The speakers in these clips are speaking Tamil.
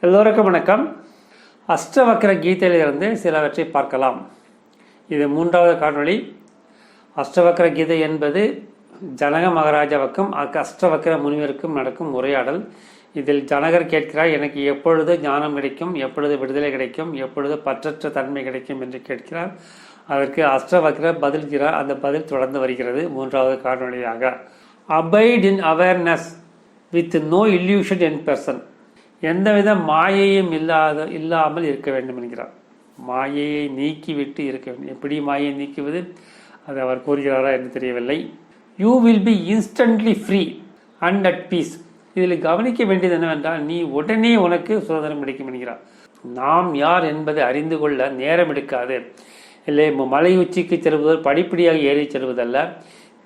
எல்லோருக்கும் வணக்கம். அஷ்டவக்கர கீதையிலிருந்து சிலவற்றை பார்க்கலாம். இது மூன்றாவது காணொளி. அஷ்டவக்கர கீதை என்பது ஜனக மகாராஜாவுக்கும் அஷ்டவக்கர முனிவருக்கும் நடக்கும் உரையாடல். இதில் ஜனகர் கேட்கிறார் எனக்கு எப்பொழுது ஞானம் கிடைக்கும் எப்பொழுது விடுதலை கிடைக்கும் எப்பொழுது பற்றற்ற தன்மை கிடைக்கும் என்று கேட்கிறார். அதற்கு அஷ்டவக்கரர் பதில்கிறார் அந்த பதில் தொடர்ந்து வருகிறது மூன்றாவது காணொளியாக. Abide in awareness with no illusion in person எந்தவித மாயையும் இல்லாத இல்லாமல் இருக்க வேண்டும் என்கிறார். மாயையை நீக்கிவிட்டு இருக்க வேண்டும். எப்படி மாயையை நீக்குவது? அது அவர் கூறுகிறாரா என்று தெரியவில்லை. You will be instantly free and at peace இதில் கவனிக்க வேண்டியது என்னவென்றால் நீ உடனே உனக்கு சுதந்திரம் கிடைக்கும் என்கிறார். நாம் யார் என்பதை அறிந்து கொள்ள நேரம் எடுக்காது. இல்லை மலை உச்சிக்கு செல்வதோ படிப்படியாக ஏறி செல்வதல்ல.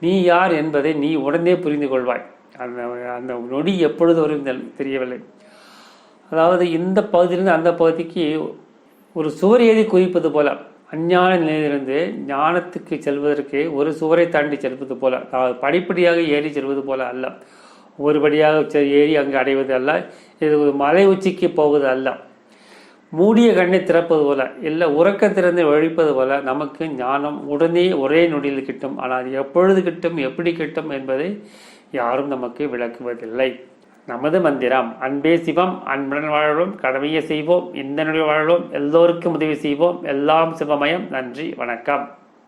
நீ யார் என்பதை நீ உடனே புரிந்து கொள்வாய். அந்த அந்த நொடி எப்பொழுது வரும் தெரியவில்லை. அதாவது இந்த பகுதியிலிருந்து அந்த பகுதிக்கு ஒரு சுவர் ஏறி குறிப்பது போல அஞ்ஞான நிலையிலிருந்து ஞானத்துக்கு செல்வதற்கு ஒரு சுவரை தாண்டி செல்வது போல அதாவது படிப்படியாக ஏறி செல்வது போல அல்ல. ஒருபடியாக செ- ஏறி அங்கு அடைவது அல்ல இது ஒரு மலை உச்சிக்கு போவது அல்ல. மூடிய கண்ணை திறப்பது போல இல்லை உறக்கத்திலிருந்து ஒழிப்பது போல நமக்கு ஞானம் உடனே ஒரே நொடியில் கிட்டும். ஆனால் அது எப்பொழுது கிட்டும் எப்படி கிட்டும் என்பதை யாரும் நமக்கு விளக்குவதில்லை. நமது மந்திரம். அன்பே சிவம் அன்புடன் வாழவும் கடமையை செய்வோம் இந்த நிலை வாழவும் எல்லோருக்கும் உதவி செய்வோம். எல்லாம் சிவமயம். நன்றி வணக்கம்.